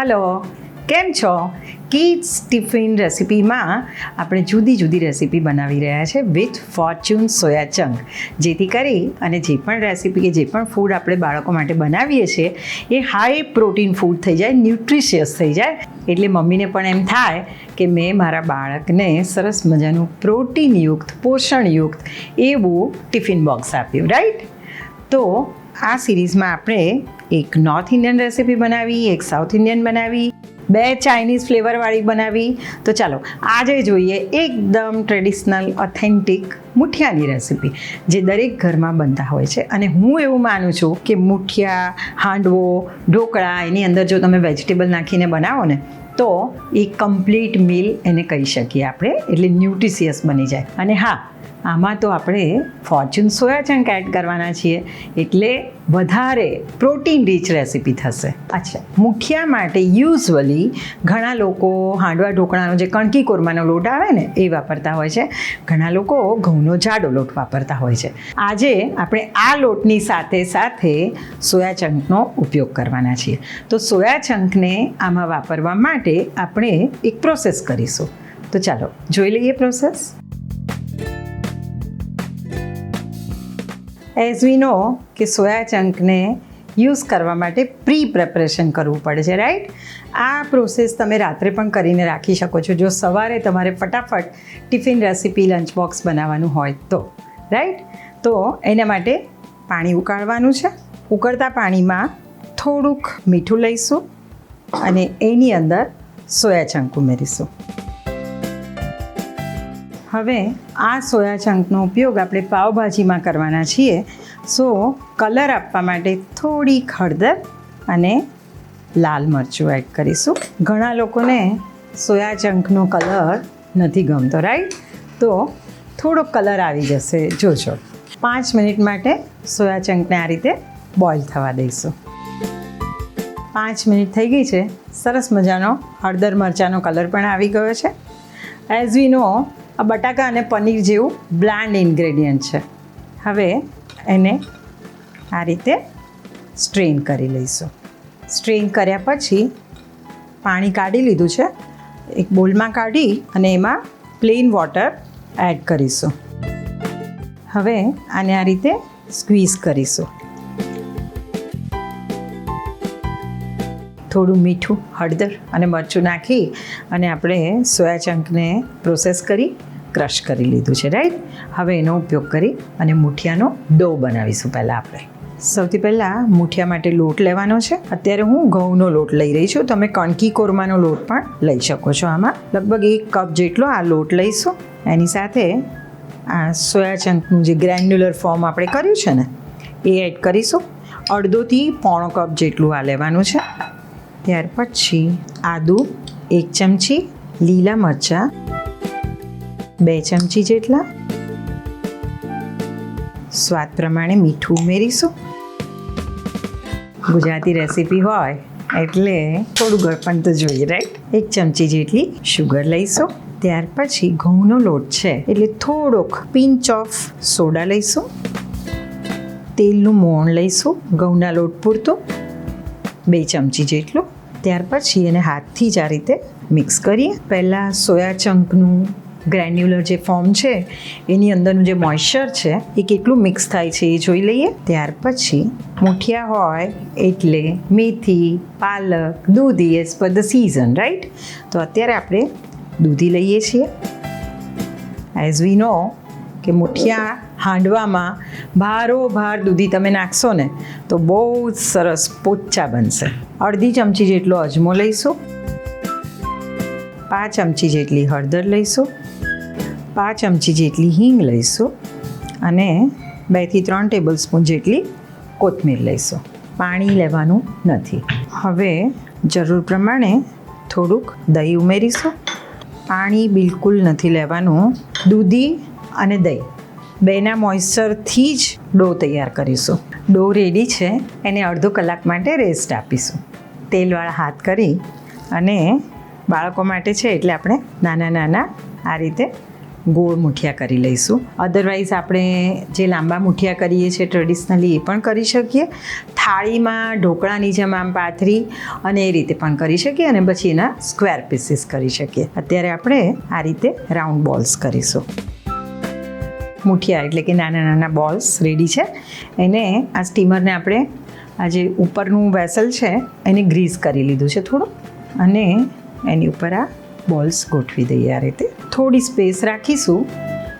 Hello. કેમ છો? Kids tiffin રેસિપીમાં આપણે જુદી જુદી રેસિપી બનાવી રહ્યા છે વિથ ફોર્ચ્યુન સોયા ચંક. જેથી કરી અને જે પણ રેસિપી કે જે પણ ફૂડ આપણે બાળકો માટે બનાવીએ છીએ, એ હાઈ પ્રોટીન ફૂડ થઈ જાય ન્યુટ્રિશિયસ થઈ જાય. એટલે મમ્મીને પણ એમ થાય કે મેં મારા બાળકને સરસ મજાનું પ્રોટીનયુક્ત પોષણયુક્ત એવું ટિફિન બોક્સ આપ્યું રાઈટ તો આ સિરીઝમાં આપણે એક નોર્થ ઇન્ડિયન રેસિપી બનાવી, એક સાઉથ ઇન્ડિયન બનાવી, બે ચાઇનીઝ ફ્લેવરવાળી બનાવી. તો ચાલો, આજે જોઈએ એકદમ ટ્રેડિશનલ ઓથેન્ટિક મુઠિયાની રેસિપી જે દરેક ઘરમાં બનતા હોય છે. અને હું એવું માનું છું કે મુઠિયા, હાંડવો, ઢોકળા, એની અંદર જો તમે વેજીટેબલ નાખીને બનાવો ને, તો એ કમ્પ્લીટ મીલ એને કહી શકીએ આપણે. એટલે ન્યુટ્રિશિયસ બની જાય. અને હા આમાં તો આપણે ફોર્ચ્યુન સોયા ચંક એડ કરવાના છીએ. એટલે વધારે પ્રોટીન રીચ રેસિપી થશે. અચ્છા, મુઠિયા માટે યુઝવલી ઘણા લોકો હાંડવા ઢોકળાનો જે કણકી કોરમાનો લોટ આવે ને, એ વાપરતા હોય છે. ઘણા લોકો ઘઉંનો જાડો લોટ વાપરતા હોય છે. આજે આપણે આ લોટની સાથે સાથે સોયા ચંકનો ઉપયોગ કરવાના છીએ. તો સોયા ચંકને આમાં વાપરવા માટે આપણે એક પ્રોસેસ કરીશું. તો ચાલો, જોઈ લઈએ પ્રોસેસ એઝ વી નો કે સોયા ચંકને યુઝ કરવા માટે પ્રી પ્રેપરેશન કરવું પડે છે રાઈટ આ પ્રોસેસ તમે રાત્રે પણ કરીને રાખી શકો છો. જો સવારે તમારે ફટાફટ ટિફિન રેસીપી લંચ બોક્સ બનાવવાનું હોય તો રાઈટ તો એના માટે પાણી ઉકાળવાનું છે. ઉકળતા પાણીમાં થોડુંક મીઠું લઈશું અને એની અંદર સોયા ચંક ઉમેરીશું. હવે આ સોયા ચંકનો ઉપયોગ આપણે પાવભાજીમાં કરવાના છીએ. સો, કલર આપવા માટે થોડી હળદર અને લાલ મરચું એડ કરીશું. ઘણા લોકોને સોયા ચંકનો કલર નથી ગમતો રાઈટ તો થોડો કલર આવી જશે, જોજો. પાંચ મિનિટ માટે સોયા ચંકને આ રીતે બોઇલ થવા દઈશું. પાંચ મિનિટ થઈ ગઈ છે. સરસ મજાનો હળદર મરચાંનો કલર પણ આવી ગયો છે. એઝ વી નો આ બટાકા અને પનીર જેવું બ્લાન્ડ ઇન્ગ્રેડિયન્ટ છે. હવે એને આ રીતે સ્ટ્રેન કરી લઈશું. સ્ટ્રેન કર્યા પછી પાણી કાઢી લીધું છે. એક બોલમાં કાઢી અને એમાં પ્લેન વોટર એડ કરીશું. હવે આને આ રીતે સ્ક્વીઝ કરીશું. થોડું મીઠું હળદર અને મરચું નાખી અને આપણે સોયા ચંકને પ્રોસેસ કરી ક્રશ કરી લીધું છે રાઈટ હવે એનો ઉપયોગ કરી અને મુઠિયાનો ડો બનાવીશું પહેલાં આપણે. સૌથી પહેલાં મુઠિયા માટે લોટ લેવાનો છે. અત્યારે હું ઘઉંનો લોટ લઈ રહી છું. તમે કણકી કોરમાનો લોટ પણ લઈ શકો છો આમાં. લગભગ એક કપ જેટલો આ લોટ લઈશું. એની સાથે આ સોયા ચંકનું જે ગ્રેન્યુલર ફોર્મ આપણે કર્યું છે ને, એ એડ કરીશું. અડધોથી પોણો કપ જેટલું આ લેવાનું છે. ત્યાર પછી આદુ એક ચમચી લીલા મરચાં બે ચમચી જેટલા. સ્વાદ પ્રમાણે મીઠું ઉમેરીશું. ગુજરાતી રેસીપી હોય એટલે થોડું ગળપણ તો જોઈએ રાઈટ એક ચમચી જેટલી શુગર લઈશું. ત્યાર પછી ઘઉંનો લોટ છે, એટલે થોડોક પિંચ ઓફ સોડા લઈશું. તેલનું મોણ લઈશું, ઘઉંના લોટ પૂરતું. બે ચમચી જેટલું. ત્યાર પછી એને હાથથી જ આ રીતે મિક્સ કરીએ. પહેલાં સોયા ચંકનું ગ્રેન્યુલર જે ફોર્મ છે, એની અંદરનું જે મોઇશ્ચર છે, એ કેટલું મિક્સ થાય છે એ જોઈ લઈએ. ત્યાર પછી મુઠિયા હોય, એટલે મેથી, પાલક, દૂધી as per the season right તો અત્યારે આપણે દૂધી લઈએ છીએ. એઝ વી નો કે મુઠિયા હાંડવામાં ભારો ભાર દૂધી તમે નાખશો ને, તો બહુ જ સરસ પોચા બનશે. અડધી ચમચી જેટલો અજમો લઈશું. પાંચ ચમચી જેટલી હળદર લઈશું. પાંચ ચમચી જેટલી હિંગ લઈશું અને બેથી ત્રણ ટેબલ સ્પૂન જેટલી કોથમીર લઈશું. પાણી લેવાનું નથી. હવે જરૂર પ્રમાણે થોડુંક દહીં ઉમેરીશું. પાણી બિલકુલ નથી લેવાનું. દૂધી અને દહીં. બેના મોઇશ્ચરથી જ ડો તૈયાર કરીશું. ડો રેડી છે. એને અડધો કલાક માટે રેસ્ટ આપીશું. તેલવાળા હાથ કરી અને બાળકો માટે છે એટલે આપણે નાના નાના આ રીતે ગોળ મુઠિયા કરી લઈશું. અધરવાઇઝ આપણે જે લાંબા મુઠિયા કરીએ છીએ ટ્રેડિશનલી એ પણ કરી શકીએ. થાળીમાં ઢોકળાની જેમ આમ પાથરી અને એ રીતે પણ કરી શકીએ અને પછી એના સ્ક્વેર પીસીસ કરી શકીએ. અત્યારે આપણે આ રીતે રાઉન્ડ બોલ્સ કરીશું. મુઠિયા એટલે કે નાના નાના બોલ્સ રેડી છે. એને આ સ્ટીમરને આપણે આ જે ઉપરનું વેસલ છે, એને ગ્રીસ કરી લીધું છે થોડું અને એની ઉપર આ બોલ્સ ગોઠવી દઈએ આ રીતે. થોડી સ્પેસ રાખીશું.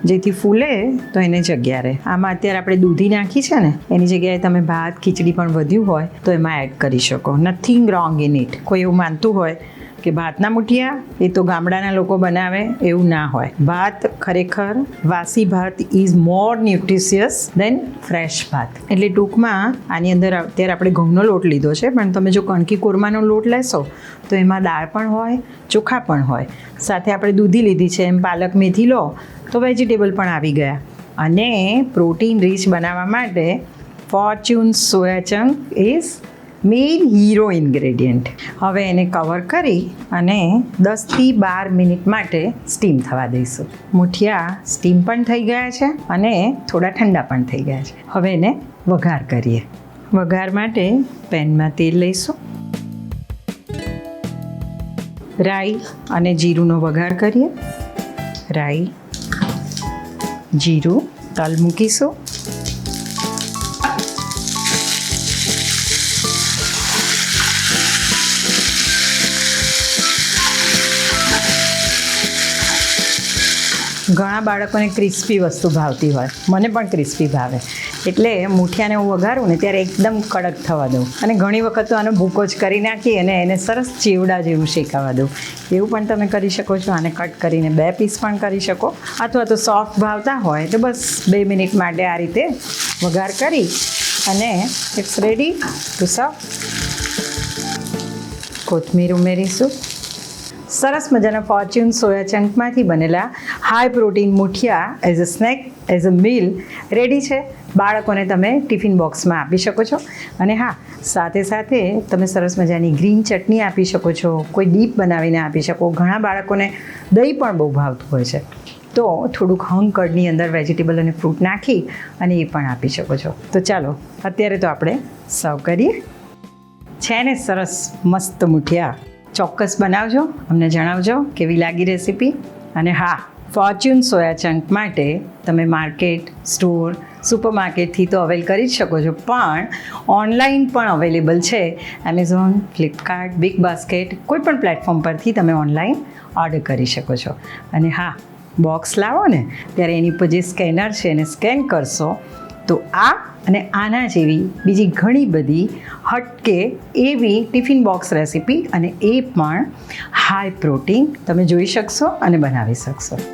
જેથી ફૂલે તો એને જગ્યા રહે. આમાં અત્યારે આપણે દૂધી નાખી છે ને, એની જગ્યાએ તમે ભાત, ખીચડી પણ વધ્યું હોય તો એમાં એડ કરી શકો. નથિંગ રોંગ ઇન ઇટ કોઈ એવું માનતું હોય કે ભાતના મુઠિયા, એ તો ગામડાના લોકો બનાવે, એવું ના હોય. ભાત ખરેખર વાસી ભાત is more nutritious than fresh bhaat. એટલે ટૂંકમાં આની અંદર અત્યારે આપણે ઘઉંનો લોટ લીધો છે, પણ તમે જો કણકી કોરમાનો લોટ લેશો, તો એમાં દાળ પણ હોય, ચોખા પણ હોય. સાથે આપણે દૂધી લીધી છે, એમ પાલક મેથી લો, તો વેજીટેબલ પણ આવી ગયા. અને પ્રોટીન રીચ બનાવવા માટે Fortune soya chunk is main hero ingredient હવે એને કવર કરી અને દસથી બાર મિનિટ માટે સ્ટીમ થવા દઈશું. મુઠિયા સ્ટીમ પણ થઈ ગયા છે અને થોડા ઠંડા પણ થઈ ગયા છે. હવે એને વઘાર કરીએ. વઘાર માટે પેનમાં તેલ લઈશું. રાઈ અને જીરુંનો વઘાર કરીએ. રાઈ, જીરું, તલ મૂકીશું. ઘણા બાળકોને ક્રિસ્પી વસ્તુ ભાવતી હોય. મને પણ ક્રિસ્પી ભાવે. એટલે મૂઠિયાને હું વઘારું ને ત્યારે એકદમ કડક થવા દઉં. અને ઘણી વખત તો આનો ભૂકો જ કરી નાખી અને એને સરસ ચીવડા જેવું શેકાવા દઉં. એવું પણ તમે કરી શકો છો. આને કટ કરીને બે પીસ પણ કરી શકો. અથવા તો સોફ્ટ ભાવતા હોય તો બસ બે મિનિટ માટે આ રીતે વઘાર કરી અને ઇટ્સ રેડી ટુ સર્વ. કોથમીર ઉમેરીશું. સરસ મજાના ફોર્ચ્યુન સોયા ચંકમાંથી બનેલા high protein muthiya as a snack as a meal ready છે. બાળકોને તમે ટિફિન બોક્સમાં આપી શકો છો. અને હા, સાથે સાથે તમે સરસ મજાની ગ્રીન ચટણી આપી શકો છો. કોઈ ડીપ બનાવીને આપી શકો. ઘણા બાળકોને દહીં પણ બહુ ભાવતું હોય છે. તો થોડુંક હંગ કડની અંદર વેજીટેબલ અને ફ્રૂટ નાખી અને એ પણ આપી શકો છો. તો ચાલો, અત્યારે તો આપણે સર્વ કરીએ. છે ને સરસ મસ્ત મુઠિયા. ચોક્કસ બનાવજો. અમને જણાવજો કેવી લાગી રેસીપી અને હા ફોર્ચ્યુન સોયા ચંક માટે તમે માર્કેટ, સ્ટોર, સુપરમાર્કેટથી તો અવેલ કરી જ શકો છો. પણ ઓનલાઈન પણ અવેલેબલ છે. એમેઝોન ફ્લિપકાર્ટ બિગ બાસ્કેટ કોઈ પણ પ્લેટફોર્મ પરથી તમે ઓનલાઈન ઓર્ડર કરી શકો છો. અને હા, બોક્સ લાવો ને, ત્યારે એની ઉપર જે સ્કેનર છે એને સ્કેન કરશો તો આ અને આના જેવી બીજી ઘણી બધી હટકે એવી ટિફિન બોક્સ રેસીપી અને એ પણ હાઈ પ્રોટીન તમે જોઈ શકશો અને બનાવી શકશો.